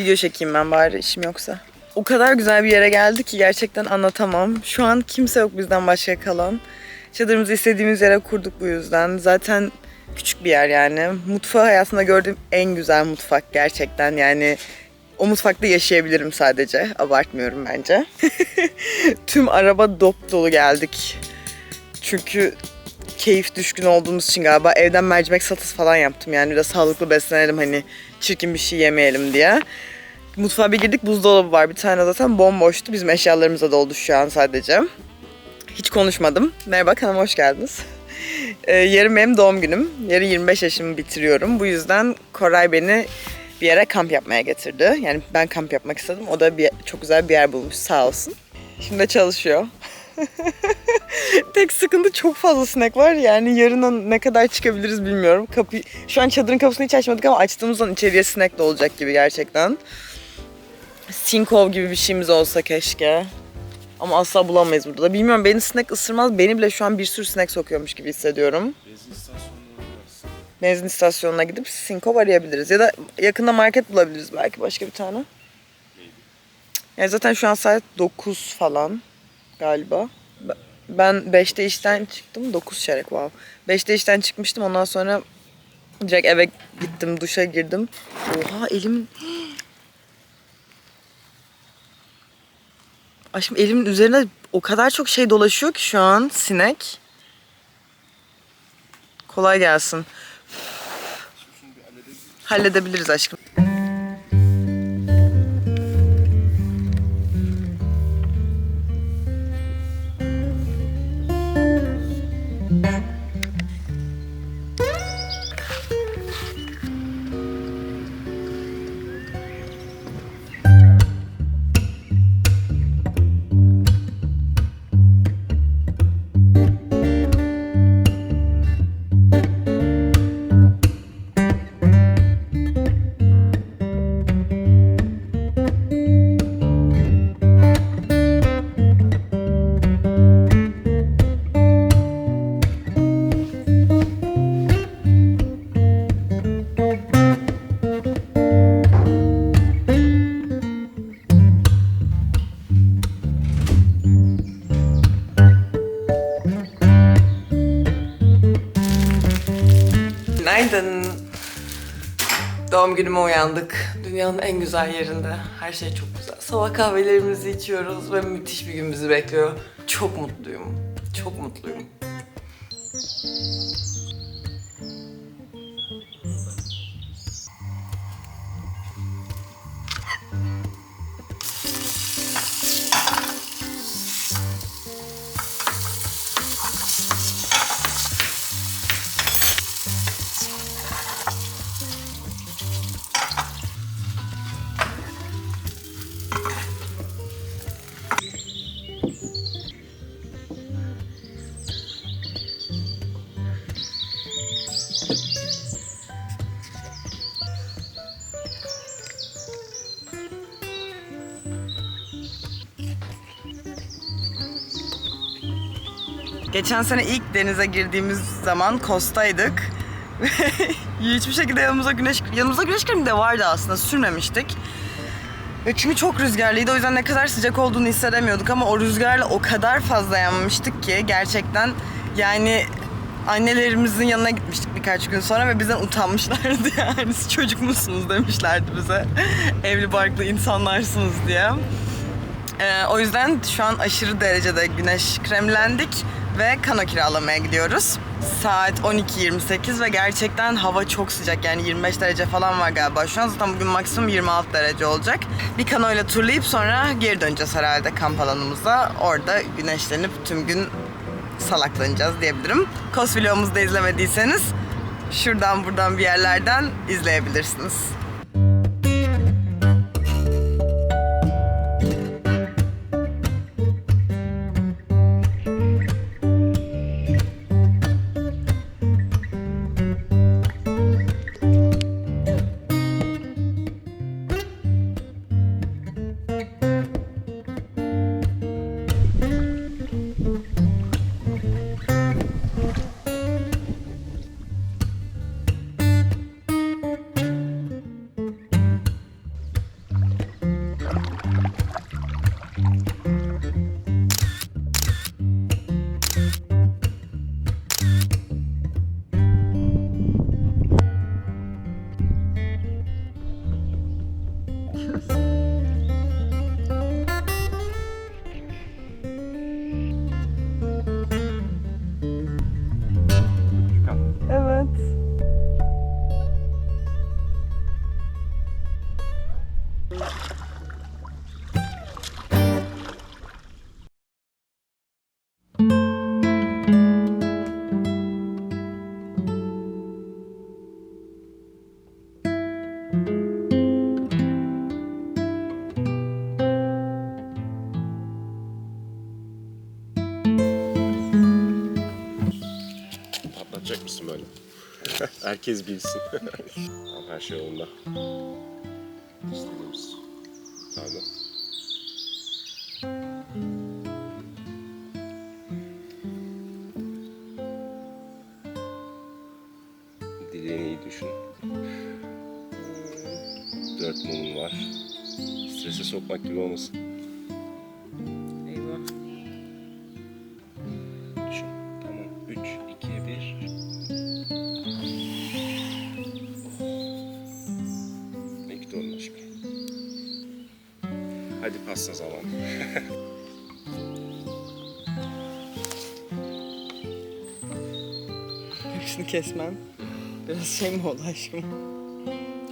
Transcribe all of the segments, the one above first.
video çekeyim ben bari işim yoksa. O kadar güzel bir yere geldik ki gerçekten anlatamam. Şu an kimse yok bizden başka kalan. Çadırımızı istediğimiz yere kurduk bu yüzden. Zaten küçük bir yer yani. Mutfağı hayatımda gördüğüm en güzel mutfak gerçekten yani. O mutfakta yaşayabilirim sadece. Abartmıyorum bence. Tüm araba dop dolu geldik. Çünkü keyif düşkün olduğumuz için galiba evden mercimek salatası falan yaptım. Yani biraz sağlıklı beslenelim hani çirkin bir şey yemeyelim diye. Mutfağa bir girdik buzdolabı var bir tane zaten bomboştu. Bizim eşyalarımız da doldu şu an sadece. Hiç konuşmadım. Merhaba kanalıma hoş geldiniz. Ee, yarın benim doğum günüm. Yarın 25 yaşımı bitiriyorum. Bu yüzden Koray beni bir yere kamp yapmaya getirdi. Yani ben kamp yapmak istedim. O da bir, çok güzel bir yer bulmuş sağ olsun. Şimdi de çalışıyor. Tek sıkıntı çok fazla sinek var. Yani yarına ne kadar çıkabiliriz bilmiyorum. Kapı, şu an çadırın kapısını hiç açmadık ama açtığımızdan içeriye sinek de olacak gibi gerçekten. Sinkov gibi bir şeyimiz olsa keşke. Ama asla bulamayız burada da. Bilmiyorum beni sinek ısırmaz. Beni bile şu an bir sürü sinek sokuyormuş gibi hissediyorum. Benzin istasyonuna uğrarsın. Benzin istasyonuna gidip Sinkov arayabiliriz. Ya da yakında market bulabiliriz belki başka bir tane. Ya zaten şu an saat 9 falan galiba. Be- Ben 5'te işten çıktım. 9 çeyrek wow. 5'te işten çıkmıştım. Ondan sonra direkt eve gittim. Duşa girdim. Oha elim... Aşkım elimin üzerine o kadar çok şey dolaşıyor ki şu an sinek. Kolay gelsin. Şimdi. Halledebiliriz aşkım. Günaydın. Doğum günüme uyandık. Dünyanın en güzel yerinde. Her şey çok güzel. Sabah kahvelerimizi içiyoruz ve müthiş bir gün bizi bekliyor. Çok mutluyum. Çok mutluyum. Geçen sene ilk denize girdiğimiz zaman Kosta'ydık. Hiçbir şekilde yanımıza güneş yanımıza güneş kremi de vardı aslında sürmemiştik. Ve çünkü çok rüzgarlıydı o yüzden ne kadar sıcak olduğunu hissedemiyorduk ama o rüzgarla o kadar fazla yanmıştık ki gerçekten yani annelerimizin yanına gitmiştik birkaç gün sonra ve bizden utanmışlardı yani siz çocuk musunuz demişlerdi bize. Evli barklı insanlarsınız diye. Ee, o yüzden şu an aşırı derecede güneş kremlendik ve kano kiralamaya gidiyoruz. Saat 12.28 ve gerçekten hava çok sıcak yani 25 derece falan var galiba şu an. Zaten bugün maksimum 26 derece olacak. Bir kanoyla turlayıp sonra geri döneceğiz herhalde kamp alanımıza. Orada güneşlenip tüm gün salaklanacağız diyebilirim. Kos vlogumuzu da izlemediyseniz şuradan buradan bir yerlerden izleyebilirsiniz. Patlatacak mısın böyle? Herkes bilsin. her şey yolunda. Dileğini iyi düşün. Ee, Dört mumun var. Strese sokmak gibi olmasın. Eyvah. Düşün. Tamam. Üç, iki, bir. Ne aşkı. Hadi pasta zamanı. Hepsini kesmem. Biraz şey mi oldu aşkım?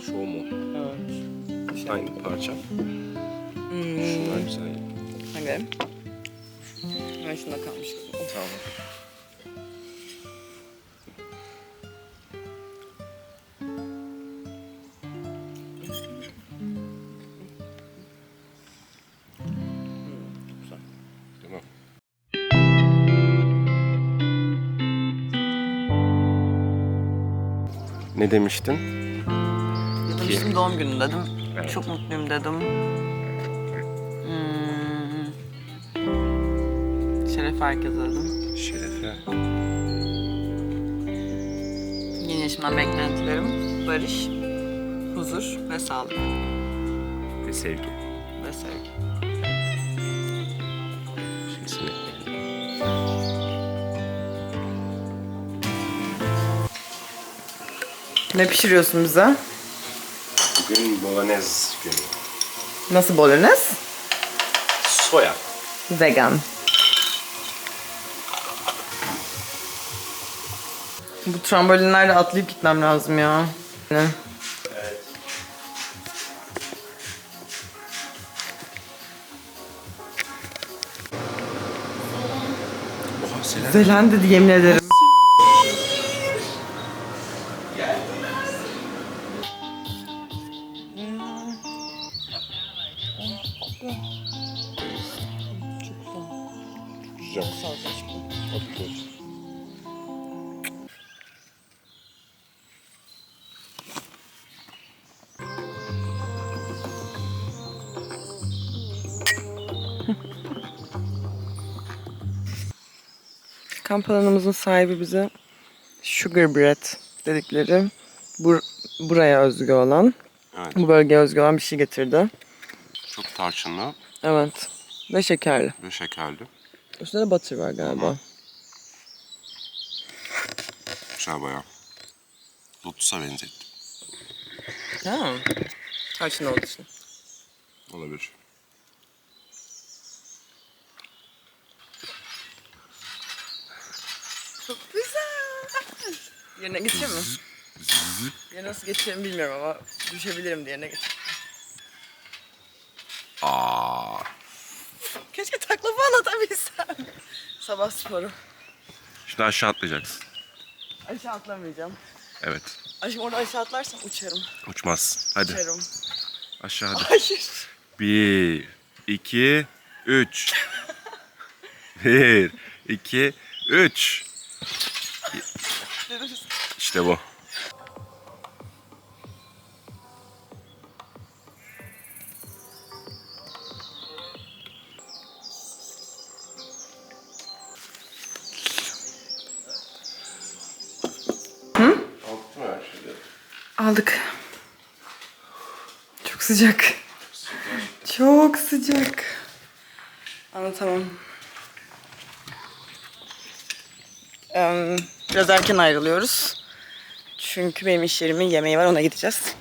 Şov mu? Evet. Aynı parça. Hmm. Şunlar güzel. Hadi. Ben şunda kalmış kızım. Tamam. Ne demiştin? Dedim şimdi doğum günü dedim. Evet. Çok mutluyum dedim. Hmm. Şeref herkese dedim. Şerefe. Yeni yaşımdan beklentilerim barış, huzur ve sağlık Ve sevgi. ve sevgi. Ne pişiriyorsun bize? Bugün bolognese günü. Nasıl bolognese? Soya. Vegan. Bu trambolinlerle atlayıp gitmem lazım ya. Ne? Oha Selen. Zelen dedi yemin ederim. Güzel. Afiyet olsun. Kamp alanımızın sahibi bize sugar bread dedikleri bur buraya özgü olan, Evet. bu bölgeye özgü olan bir şey getirdi. Çok tarçınlı Evet. Ve şekerli. ve şekerli. Üstünde de butter var galiba. Güzel bayağı. Lotus'a benzettim. Ha. Tarçın olduğu için. Olabilir. Çok güzel. Yerine geçeyim mi? Yerine nasıl geçeceğimi bilmiyorum ama düşebilirim diye yerine geç. Aa. Keşke takla falan atabilsem. Sabah sporu. Şimdi aşağı atlayacaksın. Aşağı atlamayacağım. Evet. Aşkım orada aşağı atlarsam uçarım. Uçmaz. Hadi. Uçarım. Aşağı hadi. Hayır. Bir, iki, üç. Bir, iki, üç. İşte bu. Aldık. Çok sıcak. Çok sıcak. Anlatamam. Biraz erken ayrılıyoruz. Çünkü benim iş yerimin yemeği var ona gideceğiz.